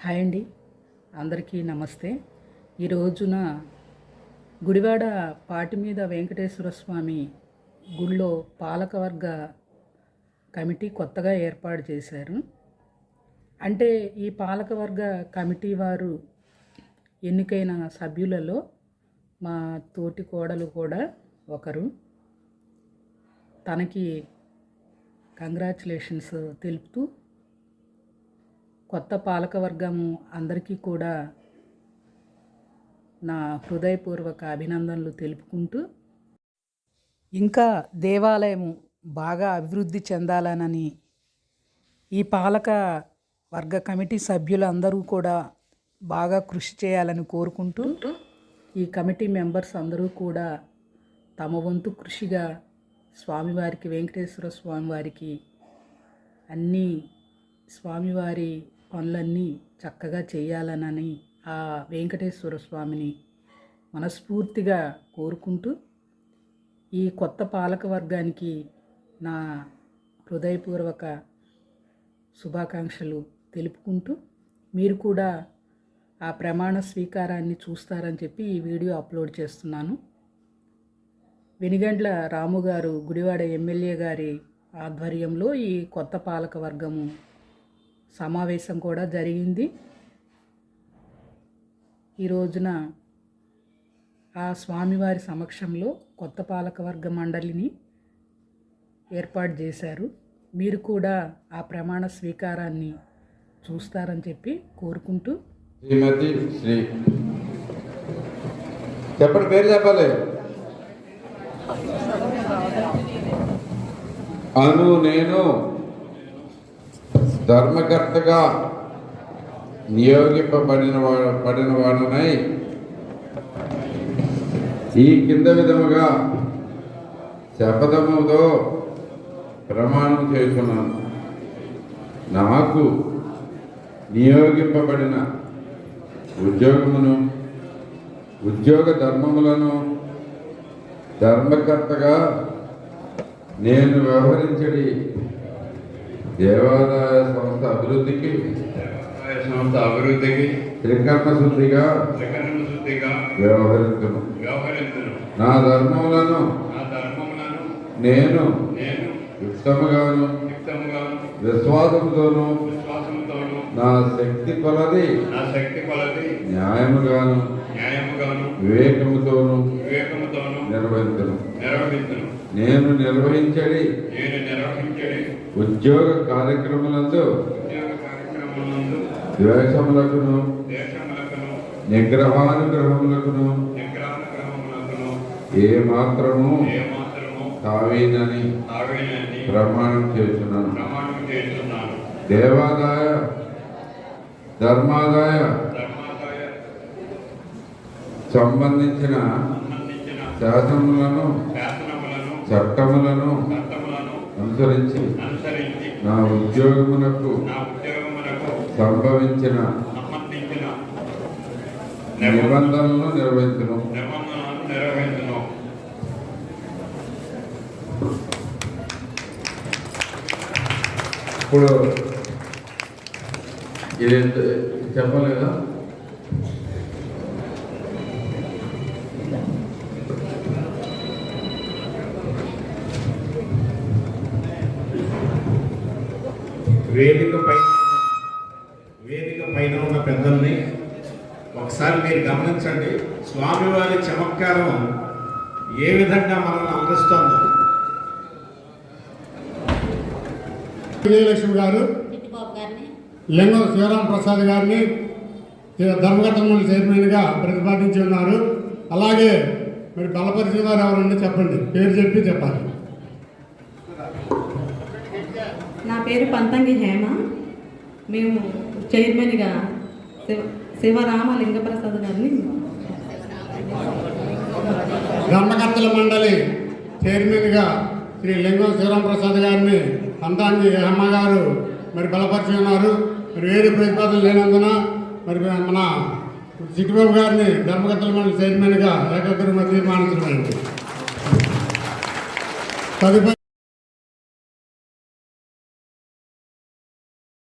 Hi అండి. అందరికీ నమస్తే. ఈ రోజున గుడివాడ పాటి మీద వెంకటేశ్వర స్వామి గుళ్ళో పాలకవర్గ కమిటీ కొత్తగా ఏర్పాటు చేశారు. అంటే ఈ పాలకవర్గ కమిటీ వారు ఎన్నికైన సభ్యులలో మా తోటి కోడలు కూడా ఒకరు. తనకి కంగ్రాచులేషన్స్ తెలుపుతూ కొత్త పాలకవర్గము అందరికీ కూడా నా హృదయపూర్వక అభినందనలు తెలుపుకుంటూ ఇంకా దేవాలయం బాగా అభివృద్ధి చెందాలనని ఈ పాలక వర్గ కమిటీ సభ్యులందరూ కూడా బాగా కృషి చేయాలని కోరుకుంటూ ఈ కమిటీ మెంబర్స్ అందరూ కూడా తమ వంతు కృషిగా స్వామివారికి వెంకటేశ్వర స్వామివారికి అన్నీ స్వామివారి పనులన్నీ చక్కగా చేయాలనని ఆ వెంకటేశ్వర స్వామిని మనస్ఫూర్తిగా కోరుకుంటూ ఈ కొత్త పాలక వర్గానికి నా హృదయపూర్వక శుభాకాంక్షలు తెలుపుకుంటూ మీరు కూడా ఆ ప్రమాణ స్వీకారాన్ని చూస్తారని చెప్పి ఈ వీడియో అప్లోడ్ చేస్తున్నాను. వెనిగండ్ల రాము గారు గుడివాడ ఎమ్మెల్యే గారి ఆధ్వర్యంలో ఈ కొత్త పాలక వర్గము సమావేశం కూడా జరిగింది. ఈ రోజున ఆ స్వామివారి సమక్షంలో కొత్త పాలకవర్గ మండలిని ఏర్పాటు చేశారు. మీరు కూడా ఆ ప్రమాణ స్వీకారాన్ని చూస్తారని చెప్పి కోరుకుంటూ శ్రీమతి శ్రీ చెప్పండి పేరు చెప్పాలి? అను నేను ధర్మకర్తగా నియోగింపబడిన వా- పడిన వాడునై. ఈ కింద విధముగా శపథముతో ప్రమాణం చేస్తున్నాను నాకు నియోగింపబడిన ఉద్యోగమును ఉద్యోగ ధర్మములను ధర్మకర్తగా నేను వ్యవహరించడి దేవాదాయ సంస్థ అభివృద్ధికి దేవాదాయ సంస్థ అభివృద్ధికి త్రికర్ణ శుద్ధిగా త్రికరణ శుద్ధిగా వ్యవహరించును. వ్యవహరించును. నా ధర్మములను నా ధర్మములను నేను నేను యుక్తముగాను యుక్తముగాను విశ్వాసముతోను విశ్వాసముతోను నా శక్తి కొలది నా శక్తి కొలది న్యాయముగాను న్యాయముగాను వివేకముతోను వివేకముతోను నిర్వహించును. నిర్వహించును. నేను నిర్వహించడి. నేను నిర్వహించడి. ఉద్యోగ కార్యక్రమాలందు. ఉద్యోగ కార్యక్రమములందు ద్వేషములకును దేశములకును. నిగ్రహానుగ్రహములకును. నిగ్రహములకును ఏ మాత్రము ఏ మాత్రము కావీనని తాగినని ప్రమాణం చేస్తున్నాను ప్రమాణం చేస్తున్నాను దేవాదాయ ధర్మాదాయ ధర్మాదాయ సంబంధించిన సంబంధించిన శాసనములను శాసనములను చట్టములను అనుసరించి నా ఉద్యోగమునకు సంభవించిన నిబంధనలను నిర్వహించను ఇప్పుడు ఇది ఎంత- వేదిక పైన వేదిక పైన ఉన్న పెద్దల్ని ఒకసారి మీరు గమనించండి. స్వామివారి చమత్కారం ఏ విధంగా మనల్ని అందిస్తుందో. విజయలక్ష్మి గారు చిట్టిబాబు గారిని. లింగం శివరాం ప్రసాద్ గారిని ధర్మఘట్టములు చైర్మన్గా ప్రతిపాదించి ఉన్నారు. అలాగే మరి బలపరిచిన వారు ఎవరండి చెప్పండి. పేరు చెప్పి చెప్పాలి నా పేరు పంతంగి హేమ. మేము చైర్మన్గా శివ శివరామ లింగప్రసాద్ గారిని ధర్మకర్తల మండలి చైర్మన్గా శ్రీ లింగం శివరామప్రసాద్ గారిని పంతంగి హేమ గారు మరి బలపరిచి ఉన్నారు మరి వేరే ప్రతిపాదన లేనందున మరి మన చిట్టిబాబు గారిని ధర్మకర్తల మండలి చైర్మన్గా ఏకగ్రమ తీర్మానించడం తదుపరి